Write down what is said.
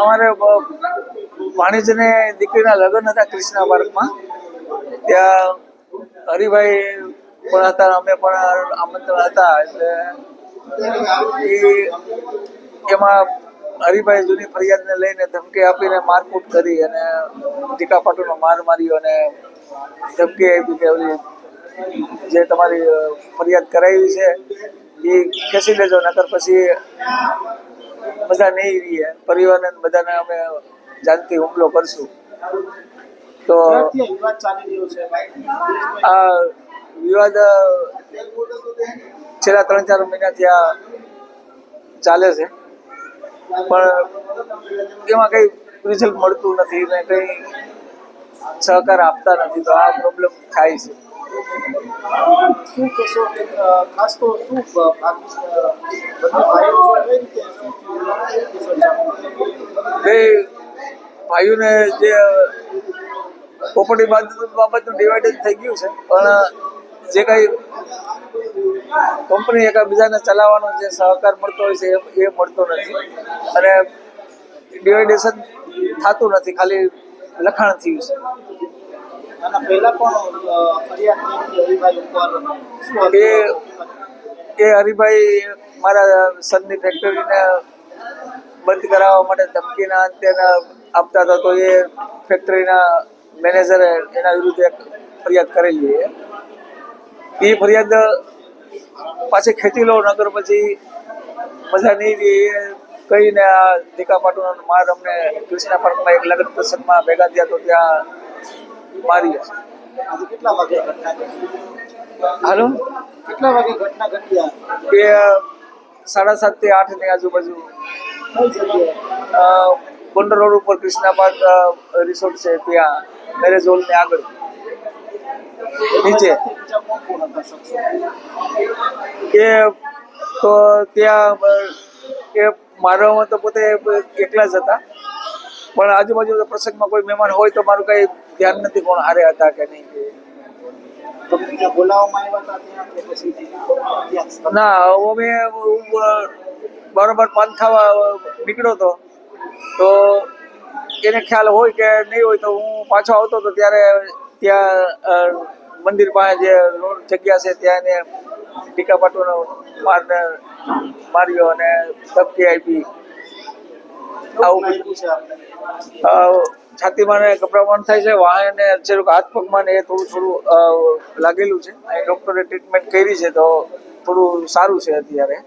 અમારે વાણિજ્યને દીકરીના લગ્ન હતા કૃષ્ણા પાર્કમાં. ત્યાં હરિભાઈ પણ હતા, અમે પણ આમંત્રણ હતા, એટલે એ એમાં હરિભાઈ જૂની ફરિયાદને લઈને ધમકી આપીને મારકૂટ કરી અને ટીકા પાટુનો માર માર્યો અને ધમકી આપી કે જે તમારી ફરિયાદ કરાવી છે એ ખેંચી લેજો, નકર પછી બધા નહીં રહીએ પરિવારને ને બધાને અમે જાનથી હુમલો કરશું. તો આ વિવાદ છેલ્લા ત્રણ ચાર મહિનાથી આ ચાલે છે. પણ એમાં કઈ રિઝલ્ટ મળતું નથી ને કઈ સહકાર આપતા નથી તો આ પ્રોબ્લેમ થાય છે. શું કહેશો? ખાસ તો શું ભાઈઓને જે પ્રોપર્ટી બાબતનું ડિવાઇડેડ થઈ ગયું છે. પણ જે કઈ કંપની એકબીજાને ચલાવવાનો જે સહકાર મળતો હોય છે, એ મળતો નથી. અને ડિવાઇડેશન થતું નથી, ખાલી લખાણ થયું છે. એ એ હરિભાઈ મારા સનની ફેક્ટરીને બંધ કરાવવા માટે ધમકીના અંતે આપતા હતા, તો એ ફેક્ટરીના મેનેજરે એના વિરુદ્ધ એક ફરિયાદ કરેલી એ ફરિયાદ પાછી ખેંચી લો નગર પછી મજા નહીં રહી કહીને આ દીકા પાટુનો માર અમને કૃષ્ણા પાર્કમાં એક લગ્ન પ્રસંગમાં ભેગા થયા તો ત્યાં મારી કેટલા વાગે હાલો? કેટલા વાગે ઘટના ઘટી બે સાડા સાતથી આઠની આજુબાજુ. ગોંડલ રોડ ઉપર કૃષ્ણા પાર્ક રિસોર્ટ છે ત્યાં મેરેજ હોલની આગળ. નીચે. એ તો ત્યાં એ મારવામાં તો પોતે એકલા જ હતા. પણ આજુબાજુ પ્રસંગમાં કોઈ મહેમાન હોય તો મારું કઈ ધ્યાન નથી કોણ હારે હતા કે નહીં. ના અમે બરોબર પાંચ થવા નીકળ્યો હતો. તો એને ખ્યાલ હોય કે નહીં હોય તો હું પાછો આવતો હતો ત્યારે ત્યાં મંદિર પાસે જે જગ્યા છે ત્યાં એને ટીકા પાટુનો મારને માર્યો અને ધમકી આપી. આવું. છાતીમાં ને ગભરામણ થાય છે વાહન ને હાથ પગમાં ને એ થોડું થોડું લાગેલું છે. અહીં ડૉક્ટરે ટ્રીટમેન્ટ કરી છે તો થોડું સારું છે અત્યારે.